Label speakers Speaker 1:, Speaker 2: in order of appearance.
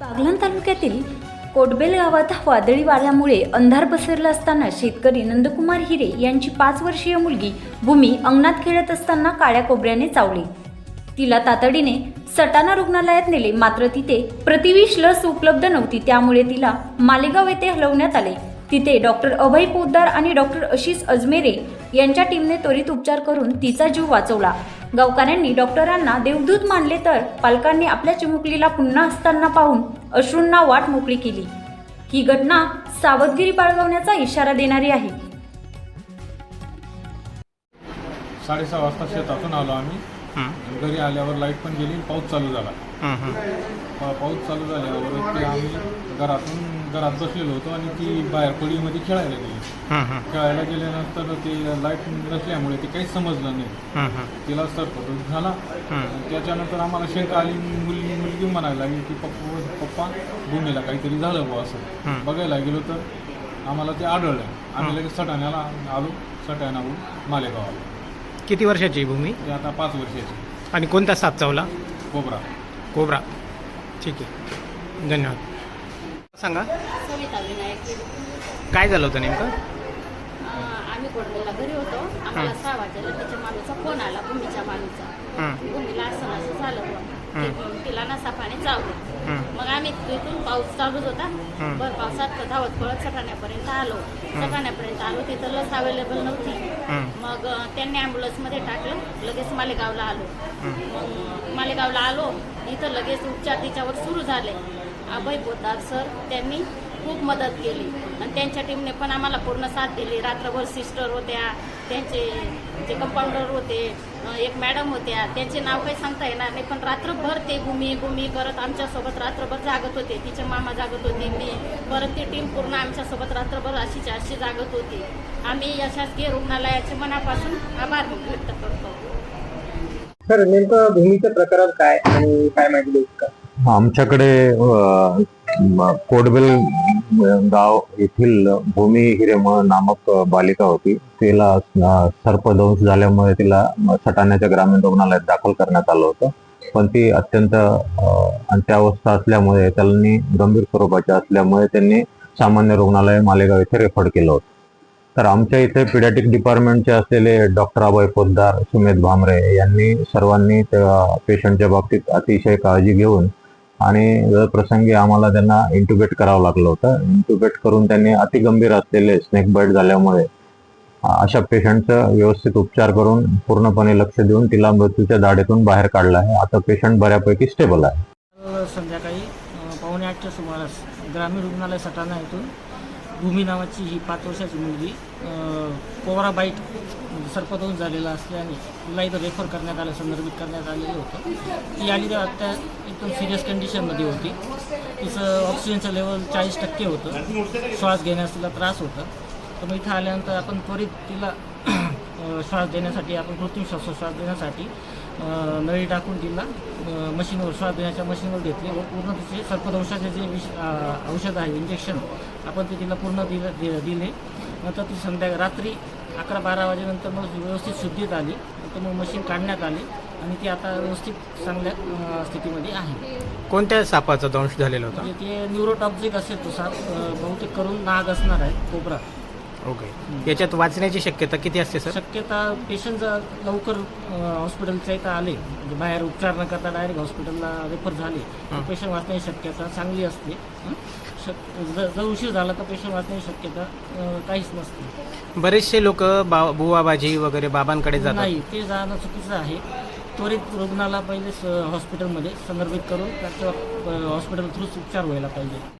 Speaker 1: बागलाण तालुक्यातील कोटबेल गावात वादळी वाऱ्यामुळे अंधार पसरला असताना शेतकरी नंदकुमार हिरे यांची पाच वर्षीय मुलगी भूमी अंगणात खेळत असताना काळ्या कोबऱ्याने चावली. तिला तातडीने सटाणा रुग्णालयात नेले मात्र तिथे प्रतिविष लस उपलब्ध नव्हती त्यामुळे तिला मालेगाव येथे हलवण्यात आले. तिथे डॉक्टर अभय पोद्दार आणि डॉक्टर आशिष अजमेरे यांच्या टीमने त्वरित उपचार करून तिचा जीव वाचवला. गावकऱ्यांनी डॉक्टरांना देवदूत मानले तर पालकांनी आपल्या चिमुकलीला पुन्हा असताना पाहून अश्रूंना वाट मोकळी केली. ही घटना सावधगिरी बाळगवण्याचा इशारा देणारी आहे.
Speaker 2: साडेसहा वाजता शेतातून आलो आम्ही. घरी आल्यावर लाइट पण गेली आणि पाऊस चालू झाला. पाऊस चालू झाल्यावर ते आम्ही घरातून घरात बसलेलो होतो आणि ती बाहेर पडीमध्ये खेळायला गेली. खेळायला गेल्यानंतर ते लाइट नसल्यामुळे ते काहीच समजलं नाही. तिला सरपटून झाला. त्याच्यानंतर आम्हाला शंका आली मुलगी मुलगी म्हणायला लागली की पप्पा पप्पा भूमीला काहीतरी झालं बुवा असं. बघायला गेलो तर आम्हाला ते आढळलं. आम्ही लगेच सटाण्याला आलो. सटाण्याहून मालेगाव आलो.
Speaker 3: किती वर्षाची आहे भूमी?
Speaker 2: ते आता पाच वर्षाची.
Speaker 3: आणि कोणता साप चावला
Speaker 2: कोबरा.
Speaker 3: कोबरा. ठीक आहे. धन्यवाद. सांगा.
Speaker 4: सविता विनायक.
Speaker 3: काय झालं होतं नेमकं?
Speaker 4: आम्ही कोडमेला घरी होतो. आम्हाला सहा वाजेला त्याच्या माणूचा फोन आला भूमीच्या माणूचा
Speaker 3: हं,
Speaker 4: भूमीला असं असं झालं बुवा.
Speaker 3: हं.
Speaker 4: ते- तिला ना सापाने चावलं.
Speaker 3: हं,
Speaker 4: मग आम्ही तिथून पाऊस चालूच होता.
Speaker 3: हं.
Speaker 4: भर पावसात धावत पळत सटाण्यापर्यंत आलो. सटाण्यापर्यंत आलो तिथं लस अवेलेबल नव्हती.
Speaker 3: हं,
Speaker 4: मग अं, त्यांनी ॲम्ब्युलन्समध्ये टाकलं. लगेच मालेगावला आलो.
Speaker 3: हं.
Speaker 4: मग मालेगावला आलो. इथं लगेच उपचार तिच्यावर सुरू झाले. अभय पोतार सर त्यांनी खूप मदत केली. आणि त्यांच्या टीमने पण आम्हाला पूर्ण साथ दिली. रात्रभर सिस्टर होत्या त्यांचे जे कंपाऊंडर होते एक मॅडम होत्या त्यांचे नाव काही सांगता येणार नाही पण रात्रभर ते गुमी गुमी करत आमच्यासोबत रात्रभर जागत होते. तिचे मामा जागत होते मी परत ती टीम पूर्ण आमच्यासोबत रात्रभर अशीच अशी जागत होती. आम्ही या शासकीय रुग्णालयाचे मनापासून आभार व्यक्त करतो.
Speaker 5: सर नेमकं भूमीचं प्रकरण काय आणि काय माहिती देऊ का
Speaker 6: आमच्याकडे कोडबेल गाव येथील भूमी हिरेमळ नामक बालिका होती. तिला सर्पदंश झाल्यामुळे तिला सटाण्याच्या ग्रामीण रुग्णालयात दाखल करण्यात आलं होतं. पण ती अत्यंत अंत्यावस्था असल्यामुळे त्यांनी गंभीर स्वरूपाची असल्यामुळे त्यांनी सामान्य रुग्णालय मालेगाव इथे रेफर केलं होतं. तर आमच्या इथे पिडॅटिक डिपार्टमेंटचे असलेले डॉक्टर अभय पोद्दार सुमेध भामरे यांनी सर्वांनी त्या पेशंटच्या बाबतीत अतिशय काळजी घेऊन आणि प्रसंगी आम्हाला त्यांना इंटुबेट करावं लागलं होतं. इंटुबेट करून त्यांनी अतिगंभीर असलेले स्नेक बाईट झाल्यामुळे अशा पेशंटचं व्यवस्थित उपचार करून पूर्णपणे लक्ष देऊन तिला मृत्यूच्या दाढेतून बाहेर काढलं आहे. आता पेशंट बऱ्यापैकी स्टेबल आहे.
Speaker 7: संध्याकाळी पावणे आठच्या सुमारास ग्रामीण रुग्णालय सटाणा येथून भूमी नावाची ही पाच वर्षाची मुलगी कोवरा बाईट म्हणजे सर्पदोष झालेला असल्याने तिला इथं रेफर करण्यात आलं संदर्भित करण्यात आलेलं होतं. ती आली तेव्हा त्या एकदम सिरियस कंडिशनमध्ये होती. तिचं ऑक्सिजनचं लेवल चाळीस टक्के होतं. श्वास घेण्यास तिला त्रास होता. तर मग इथं आल्यानंतर आपण त्वरित तिला श्वास देण्यासाठी आपण कृत्रिम श्वासोश्वास देण्यासाठी नळी टाकून तिला मशीनवर श्वास देण्याच्या मशीनवर घेतले. व पूर्ण तिचे सर्पदंशाचे जे विष औषध आहे इंजेक्शन आपण ते तिला पूर्ण दिलं दिले. नंतर ती संध्या रात्री अकरा बारा वाजेनंतर मग व्यवस्थित शुद्धीत आली. नंतर मग मशीन काढण्यात आले आणि ती आता व्यवस्थित चांगल्या स्थितीमध्ये आहे.
Speaker 3: कोणत्या सापाचा दंश झालेला होता?
Speaker 7: म्हणजे ते न्यूरोटॉक्सिक असेल तो साप बहुतेक करून नाग असणार आहे कोबरा.
Speaker 3: ओके. याच्यात वाचण्याची शक्यता किती असते सर?
Speaker 7: शक्यता पेशंट जर लवकर हॉस्पिटलच्या इथं आले म्हणजे बाहेर उपचार न करता डायरेक्ट हॉस्पिटलला रेफर झाले तर पेशंट वाचण्याची शक्यता चांगली असते. जर उशीर झाला तर पेशंट वाचण्याची शक्यता काहीच नसते.
Speaker 3: बरेचसे लोक बा बुवाबाजी वगैरे बाबांकडे जातात.
Speaker 7: नाही ते जाणं चुकीचं आहे. त्वरित रुग्णाला पहिले हॉस्पिटलमध्ये संदर्भित करून त्याच्या हॉस्पिटल थ्रूच उपचार व्हायला पाहिजे.